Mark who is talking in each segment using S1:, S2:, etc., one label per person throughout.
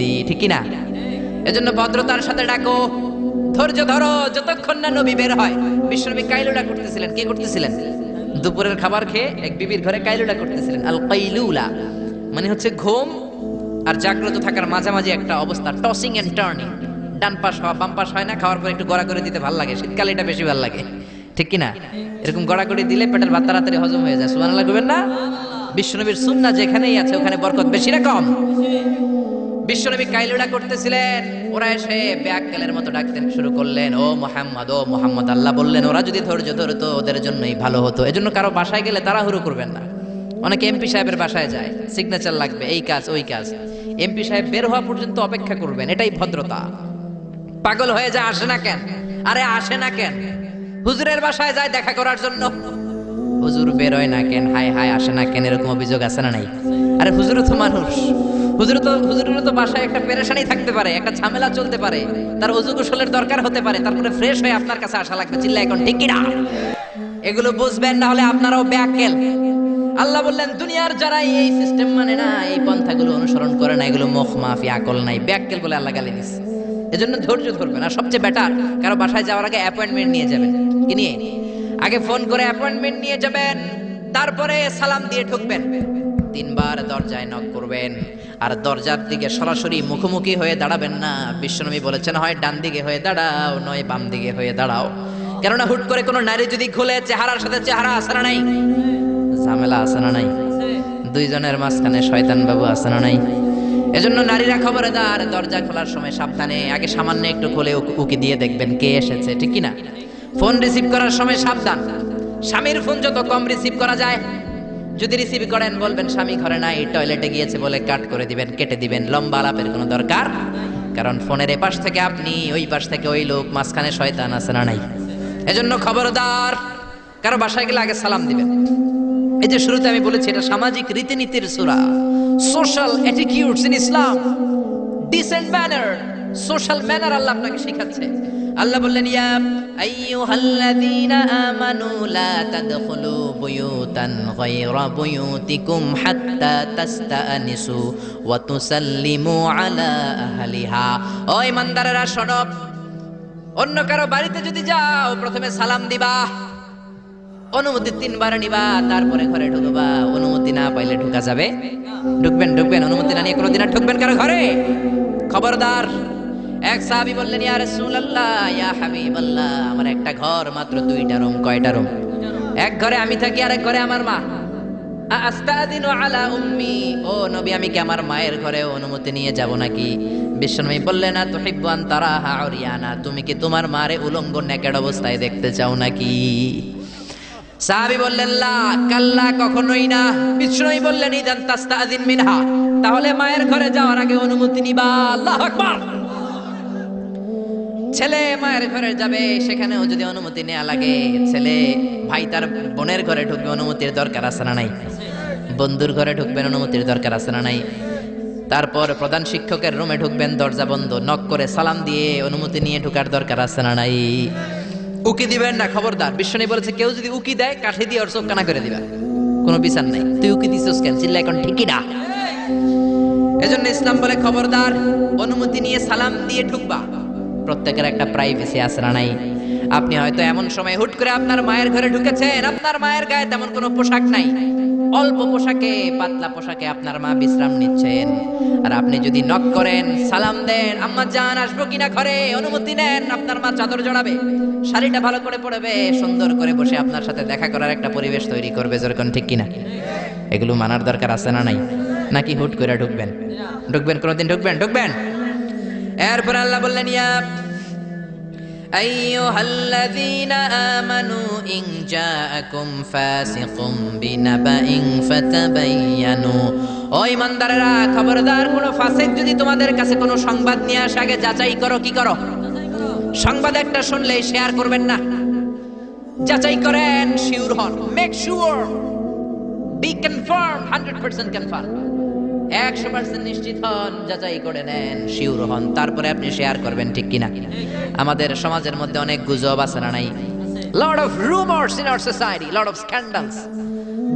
S1: বুদ্ধি ঠিক না এজন্য ভদ্রতার সাথে ডাকো। ধৈর্য ধরো, যতক্ষণ না নবী বের হয়। বিশ্বনবী কাইলুলা করতেছিলেন। কি করতেছিলেন? দুপুরের খাবার খেয়ে এক বিবির ঘরে কাইলুলা করতেছিলেন। আল কাইলুলা মানে হচ্ছে ঘুম আর জাগ্রত থাকার মাঝামাঝি একটা অবস্থা টসিং এন্ড টার্নিং ডান পাশ হওয়া, বাম পাশ হয় না, খাওয়ার পর একটু গড়া করে দিতে ভালো লাগে। শীতকালে এটা বেশি ভালো লাগে। ঠিক কি না এরকম গড়া করে দিলে পেটের ভাত তাড়াতাড়ি হজম হয়ে যায়। সুবহানাল্লাহ করবেন না? বিশ্বনবীর সুন্না যেখানেই আছে, ওখানে বরকত বেশি না কম? বিশ্বনবী কাইলুলা করতেছিলেন, ওরা এসে ব্যাককালের মতো ডাকতেন শুরু করলেন, ও মোহাম্মদ ও মোহাম্মদ। আল্লাহ বললেন, ওরা যদি ধৈর্য ধরতো, ওদের জন্যই ভালো হতো। এজন্য কারও বাসায় গেলে তারা হুরু করবেন না। অনেকে এমপি সাহেবের বাসায় যায় সিগনেচার লাগবে, এই কাজ, ওই কাজ। এমপি সাহেব বের হওয়া পর্যন্ত অপেক্ষা করবেন, এটাই ভদ্রতা। পাগল হয়ে যায় আসে না কেন? আরে, আসে না কেন? হুজুরের বাসায় যায় দেখা করার জন্য। হুজুর বেরোয় না কেন? হাই হাই আসে না কেন? এরকম অভিযোগ আছে না নাই? আরে হুজুর তো মানুষ। হুজুর তো হুজুরের তো বাসায় একটা পেরেশানি থাকতে পারে, একটা ঝামেলা চলতে পারে। তার অজু গোসলের দরকার হতে পারে, তারপরে ফ্রেশ হয়ে আপনার কাছে আসা লাগবে। চিল্লা এখন, ঠিক না? এগুলো বুঝবেন, না হলে আপনারাও ব্যাকেল। আল্লাহ বললেন, দুনিয়ার যারা এই সিস্টেম মানে না, এই পন্থাগুলো অনুসরণ করে না, এগুলো মুখ মাফি, আকল নাই। ব্যাকেল বলে আল্লাহ গালি দিচ্ছে এজন্য ধৈর্য ধরবেন। আর সবচেয়ে বেটার কারও বাসায় যাওয়ার আগে অ্যাপয়েন্টমেন্ট নিয়ে যাবেন। কি নিয়ে? আগে ফোন করে অ্যাপয়েন্টমেন্ট নিয়ে যাবেন, তারপরে সালাম দিয়ে ঢুকবেন। তিনবার দরজায় নক করবেন, আর দরজার দিকে সরাসরি মুখোমুখি হয়ে দাঁড়াবেন না। বিশ্বনবী বলেছেন, হয় ডান দিকে হয়ে দাঁড়াও, নয় বাম দিকে হয়ে দাঁড়াও। কেননা হুট করে কোনো নারী যদি খুলে, চেহারার সাথে চেহারা আসে না নাই? ঝামেলা আছে না নাই? দুইজনের মাঝখানে শয়তান বাবু আছে না নাই? এজন্য নারীরা খবরদার, দরজা খোলার সময় সাবধানে, আগে সামান্য একটু খুলে উক- দিয়ে দেখবেন কে এসেছে, ঠিক কি না ফোন রিসিভ করার সময় সাবধান। স্বামীর ফোন যত কম রিসিভ করা যায়, যদি রিসিভ করেন, বলবেন, স্বামী ঘরে নাই, টয়লেটে গিয়েছে বলে কাট করে দিবেন, কেটে দিবেন, লম্বা আলাপের কোনো দরকার? কারণ ফোনের এপাশ থেকে আপনি, ওই পাশ থেকে ওই লোক, মাঝখানে শয়তান আছে না নাই? এজন্য খবরদার, কারও বাসায় গেলে আগে সালাম দিবেন। এই যে শুরুতে আমি বলেছি, এটা সামাজিক রীতিনীতির সুরা। Social attitudes in Islam decent manner social manner আল্লাহ আপনাকে শেখাচ্ছে। আল্লাহ বললেন, ইয়া আইয়ুহাল্লাযীনা আমানু লা তাদখুলু বুয়ুতান গায়রা বুয়ুতিকুম হাত্তা তাস্তানিসু ওয়া তুসাল্লিমু আলা আহলিহা। ও ইমানদারেরা শোনো, অন্য কারও বাড়িতে যদি যাও, প্রথমে সালাম দিবা, অনুমতি তিনবার নিবা, তারপরে ঘরে ঢুকবা। অনুমতি না পাইলে ঢুকা যাবে। ঢুকবেন ঢুকবেন, অনুমতি না নিয়ে কোনোদিন আর ঢুকবেন কারও ঘরে? খবরদার এক সাহাবী বললেন, ইয়া রাসূলুল্লাহ, ইয়া হাবিবাল্লাহ, আমার একটা ঘর, মাত্র দুইটা রুম, কয়টা রুম? এক ঘরে আমি থাকি আর এক ঘরে আমার মা। আস্তাদিনু আলা উম্মি, ও নবী, আমি কি আমার মায়ের ঘরে অনুমতি নিয়ে যাব নাকি? বিশ্বনবী বললেন না তুহিব্বু আন তারাহা উরিয়ানা তুমি কি তোমার মারে উলঙ্গ, নেকেড অবস্থায় দেখতে চাও নাকি? সাহাবী বললেন, লা, কাল্লা, কখনোই না। বিষ্ণুই বললেন, ইদান তাস্তাদিন মিনহা, তাহলে মায়ের ঘরে যাওয়ার আগে অনুমতি নিবা, আল্লাহু আকবার। ছেলে মায়ের ঘরে যাবে, সেখানেও যদি অনুমতি নেওয়া লাগে, ছেলে ভাই তার বোনের ঘরে ঢুকবে, অনুমতির দরকার আছে না নাই? বন্ধুর ঘরে ঢুকবেন, অনুমতির দরকার আছে না নাই? তারপর প্রধান শিক্ষকের রুমে ঢুকবেন, দরজা বন্ধ, নক করে সালাম দিয়ে অনুমতি নিয়ে ঢুকার দরকার আছে না নাই? উকি দিবেন না, খবরদার। বিশ্বনী বলেছে, কেউ যদি উকি দেয়, কাঠি দিয়ে ওর কানা করে দিবা কোনো বিচার নাই। তুই উকি দিছিস কেন? চিল্লা এখন ঠিকই না। এজন্য ইসলাম বলে, খবরদার, অনুমতি নিয়ে সালাম দিয়ে ঢুকবা। প্রত্যেকের একটা প্রাইভেসি না নাই? আপনি হয়তো এমন সময় হুট করে আপনার মায়ের ঘরে ঢুকেছেন, আপনার মায়ের গায়ে তেমন কোনো পোশাক নাই। অল্প পোশাকে, পাতলা পোশাকে আপনার মা বিশ্রাম নিচ্ছেন। আর আপনি যদি নক করেন, সালাম দেন, আম্মা জান, আসব কিনা ঘরে? অনুমতি নেন, আপনার মা চাদর জড়াবে, শাড়িটা ভালো করে পড়বে, সুন্দর করে বসে আপনার সাথে দেখা করার একটা পরিবেশ তৈরি করবে যেরকম ঠিক কিনা? এগুলো মানার দরকার আছে না নাই? নাকি হুট করে ঢুকবেন? ঢুকবেন, কোনোদিন ঢুকবেন? ঢুকবেন? এরপর আল্লাহ বললেন ইয়া أيها الذين آمنوا إن جاءكم فاسق بنبأ فتبينوا ও ইমানদারেরা খবরদার কোন ফাসিক যদি তোমাদের কাছে কোনো সংবাদ নিয়ে আসে আগে যাচাই করো কি করো সংবাদ একটা শুনলেই শেয়ার করবেন না যাচাই করেন শিওর হন make sure be confirm hundred percent confirm একশো পার্সেন্ট নিশ্চিত হন, যাচাই করে নেন, শিওর হন, তারপরে আপনি শেয়ার করবেন, ঠিক কিনা? আমাদের সমাজের মধ্যে অনেক গুজব আছে না নাই? Lord of rumours in our society lord of scandals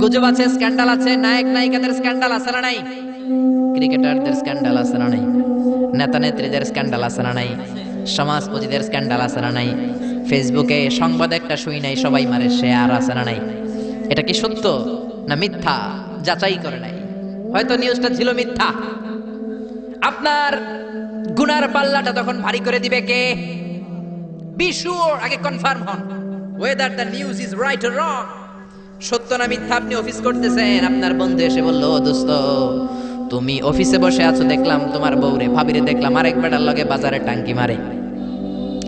S1: গুজব আছে স্ক্যান্ডাল আছে, নায়ক, নায়িকাদের স্ক্যান্ডাল আছে না নাই? ক্রিকেটারদের স্ক্যান্ডাল আছে না নাই? নেতা নেত্রীদের স্ক্যান্ডাল আছে না নাই? সমাজপতিদের স্ক্যান্ডাল আছে না নাই? ফেসবুকে সংবাদ একটা শুই নাই, সবাই মারে শেয়ার আছে না নাই? এটা কি সত্য না মিথ্যা? যাচাই করে নাই? হয়তো নিউজটা ছিল মিথ্যা। আপনার গুনার পাল্লাটা তখন ভারী করে দিবে কে? বি আগে কনফার্ম হন। Whether the news is right or wrong সত্য না মিথ্যা আপনি অফিস করতেছেন। আপনার বন্ধু এসে বলল, "ও দোস্ত, তুমি অফিসে বসে আছো, দেখলাম তোমার বউরে, ভাবিরে দেখলাম, আরেক বেটার লগে বাজারে টাঙ্কি মারে।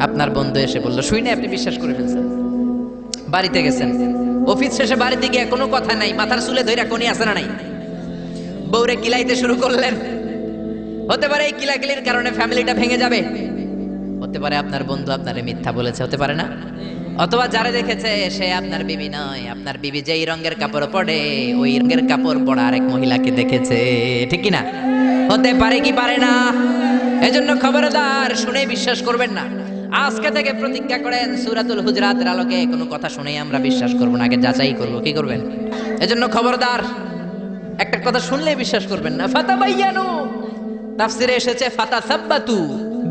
S1: আপনার বন্ধু এসে বলল শুই না আপনি বিশ্বাস করে ফেলছেন। বাড়িতে গেছেন। অফিস শেষে বাড়িতে গিয়ে কোনো কথা নাই, মাথার চুলে ধইরা কোনি আছে না নাই? বউরে কিলাইতে শুরু করলেন। হতে পারে এই কিলাকিলির কারণে ফ্যামিলিটা ভেঙে যাবে। হতে পারে আপনার বন্ধু আপনারে মিথ্যা বলেছে, হতে পারে না। অথবা যারা দেখেছে সে আপনার বিবি নয়, আপনার বিবি যেই রঙের কাপড় পরে ওই রঙের কাপড় পরা আরেক মহিলাকে দেখেছে, ঠিক না হতে পারে কি পারে না? এজন্য খবরদার, শুনে বিশ্বাস করবেন না। আজকে থেকে প্রতিজ্ঞা করেন, সুরাতুল হুজরাতের আলোকে কোনো কথা শুনেই আমরা বিশ্বাস করব না, আগে যাচাই করব, কি করবেন? এজন্য খবরদার একটা কথা শুনলে বিশ্বাস করবেন না। ফাতাবাইয়ানু তাফসিরে এসেছে, ফাতা সাব্বাতু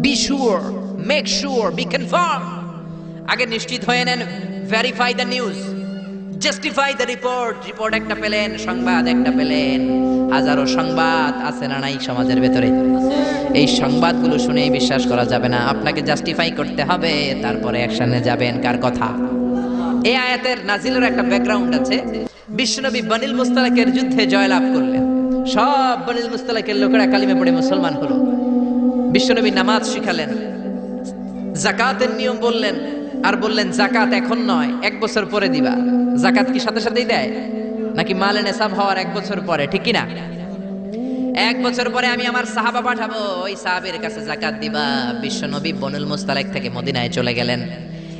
S1: be sure make sure be confirm আগে নিশ্চিত হয়ে নেন verify the news justify the report report একটা পেলেন, সংবাদ একটা পেলেন। হাজারো সংবাদ আছে না নাই সমাজের ভেতরে? এই সংবাদগুলো শুনেই বিশ্বাস করা যাবে না। আপনাকে জাস্টিফাই করতে হবে, তারপরে অ্যাকশনে যাবেন। কার কথা? এই আয়াতের নাজিলের একটা ব্যাকগ্রাউন্ড আছে। বিশ্বনবী বনিল মুস্তালাকের যুদ্ধে জয়লাভ করলেন। সব বনিল মুস্তালাকের লোকেরা কালিমে পড়ে মুসলমান হলো। বিশ্বনবী নামাজ শিখালেন। জাকাতের নিয়ম বললেন, আর বললেন, জাকাত এখন নয়, এক বছর পরে দিবা। জাকাত কি সাথে সাথেই দেয়? নাকি মালে নেশাব হওয়ার এক বছর পরে? ঠিক কি না এক বছর পরে আমি আমার সাহাবা পাঠাবো। ওই সাহাবের কাছে জাকাত দিবা। বিশ্বনবী বনুল মুস্তালেক থেকে মদিনায় চলে গেলেন।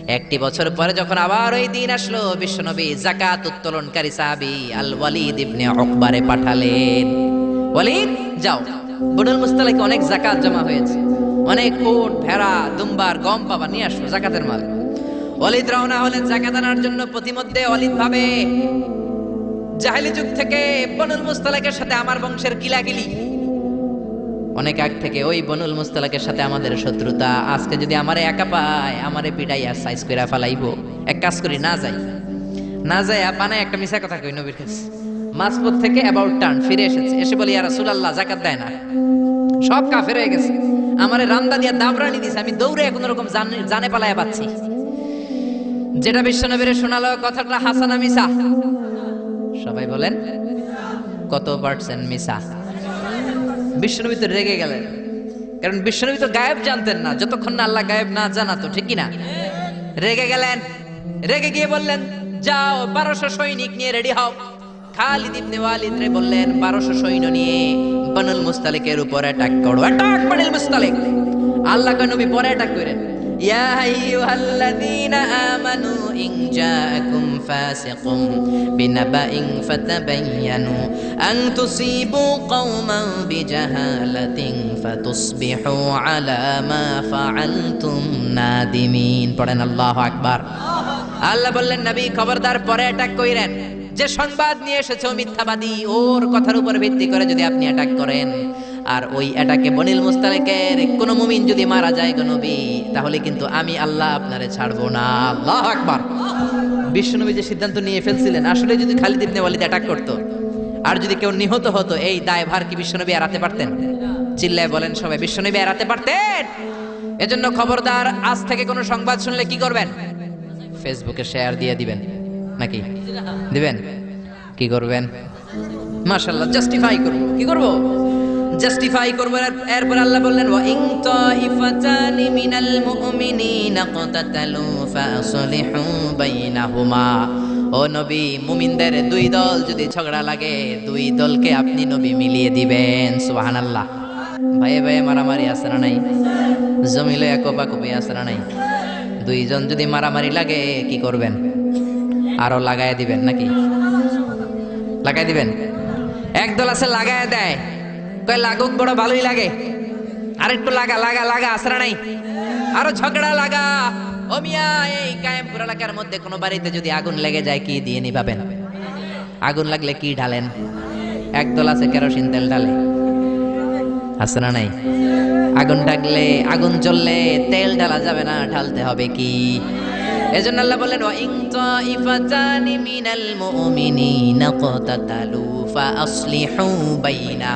S1: একটি বছর পরে যখন আবার ওই দিন আসলো, বিশ্বনবী জাকাত উত্তোলনকারী সাহাবি আল ওয়ালিদ ইবনে উকবারে পাঠালেন। ওয়ালিদ, যাও। বনুল মুস্তালেকে অনেক জাকাত জমা হয়েছে। অনেক উট, ভেড়া, দুম্বার, গম পাবা, নিয়ে আসো জাকাতের মাল। ওয়ালিদ রওনা হলেন জাকাত আনার জন্য প্রতিমধ্যে ওয়ালিদ ভাবে, জাহেলি যুগ থেকে বনুল মুস্তালাকের সাথে আমার বংশের কিলাকিলি অনেক আগ থেকে ওই বনুল মুস্তালাকের সাথে আমাদের শত্রুতা। আজকে যদি আমারে একা পায়, আমারে পিটাই আর সাইজ করে ফালাইবো। এক কাজ করি, না যাই। না যাই পানে একটা মিশা কথা কই নবীর কাছে। মাসপত থেকে অ্যাবাউট টার্ন ফিরে এসেছে। এসে বলি আর রাসূলুল্লাহ জাকাত দেয় না। সব কাফের হয়ে গেছে। আমারে রান্দা দিয়া দাবরানি দিছে। আমি দৌড়ে কোনো রকম জানে জানে পালায়া পাচ্ছি। যেটা বিশ্ব বিশ্বনবীরে শোনালো, কথাটা হাসানা মিসা সবাই বলেন, কত পার্সেন্ট মিসা বিশ্বনবী তো রেগে গেলেন। কারণ বিশ্বনবী তো গায়েব জানতেন না, যতক্ষণ না আল্লাহ গায়েব না জানাতো ঠিক না রেগে গেলেন, রেগে গিয়ে বললেন, যাও, বারোশো সৈনিক নিয়ে রেডি হও। খালিদ ইবনে ওয়ালিদ বললেন, বারোশো সৈন্য নিয়ে বানুল মুস্তালিকের উপর অ্যাটাক করো। অ্যাটাক বানুল মুস্তালিক! আল্লাহ নবী, পরে অ্যাটাক করেন। ইয়া আইয়ুহাল্লাযীনা আমানু ইন জাআকুম ফাসিকুম বিনাবাইন ফাতাবায়ানু আন তুসিবু কওমান বিজাহালাতিন ফাতুসবিহু আলা মা ফাআলতুম নাদিমিন পড়েন আল্লাহু আকবার। আল্লাহ বললেন, নবী, খবরদার, পরে অ্যাটাক কইরেন। যে সংবাদ নিয়ে এসেছে মিথ্যাবাদী, ওর কথার উপর ভিত্তি করে যদি আপনি অ্যাটাক করেন। আর ওই এটাকে বনিল মুস্তালিকের, কোন মুমিন যদি মারা যায় নবী, তাহলে কিন্তু আমি আল্লাহ আপনারে ছাড়বো না। আল্লাহ আকবার। বিশ্বনবী যে সিদ্ধান্ত নিয়ে ফেলছিলেন, আসলে যদি খালিদ ইবনে ওয়ালিদ অ্যাটাক করতো, আর যদি কেউ নিহত হতো, এই দায়ভার কি বিশ্বনবী এড়াতে পারতেন? চিল্লায় বলেন সবাই, বিশ্বনবী এড়াতে পারতেন। এজন্য খবরদার, আজ থেকে কোনো সংবাদ শুনলে কি করবেন? ফেসবুকে শেয়ার দিয়ে দিবেন। নাকি? দিবেন? কি করবেন? মাশাআল্লাহ জাস্টিফাই করব। কি করব? জাস্টিফাই করব, এর- এরপর আল্লাহ বললেন ওয়া ইন তাইফাতানি মিনাল মুমিনিনা ক্তাতালু ফাসলিহু বাইনাহুমা। ও নবী, মুমিনদের দুই দল যদি ঝগড়া লাগে, দুই দলকে আপনি নবী মিলিয়ে দিবেন, সুবহানাল্লাহ। ভাইয়ে ভাইয়ে মারামারি আছে না নাই? জমিলে কোপাকুপি আছে না নাই? দুইজন যদি মারামারি লাগে, কি করবেন? আরও লাগায় দিবেন নাকি? লাগাই দিবেন? একদল আছে, লাগায় দেয়। কয়, লাগুক, বড় ভালোই লাগে। আর একটু লাগা লাগা লাগা আসরা নাই? আরও ঝগড়া, লাগা। ও মিয়া, এই কায়েমপুর এলাকার মধ্যে কোনো বাড়িতে যদি আগুন লেগে যায়, কি দিয়ে নিভাবেন? আগুন লাগলে কি ঢালেন? একদল আছে কেরোসিন তেল ঢালে। আছে নাই? আগুন ডাকলে আগুন জ্বললে তেল ঢালা যাবে না, ঢালতে হবে কি? এজন্য আল্লাহ বলেন ওয়া ইন তাইফাতানি মিনাল মুমিনিনা, ক্তাতালু ফাআসলিহু বাইনা।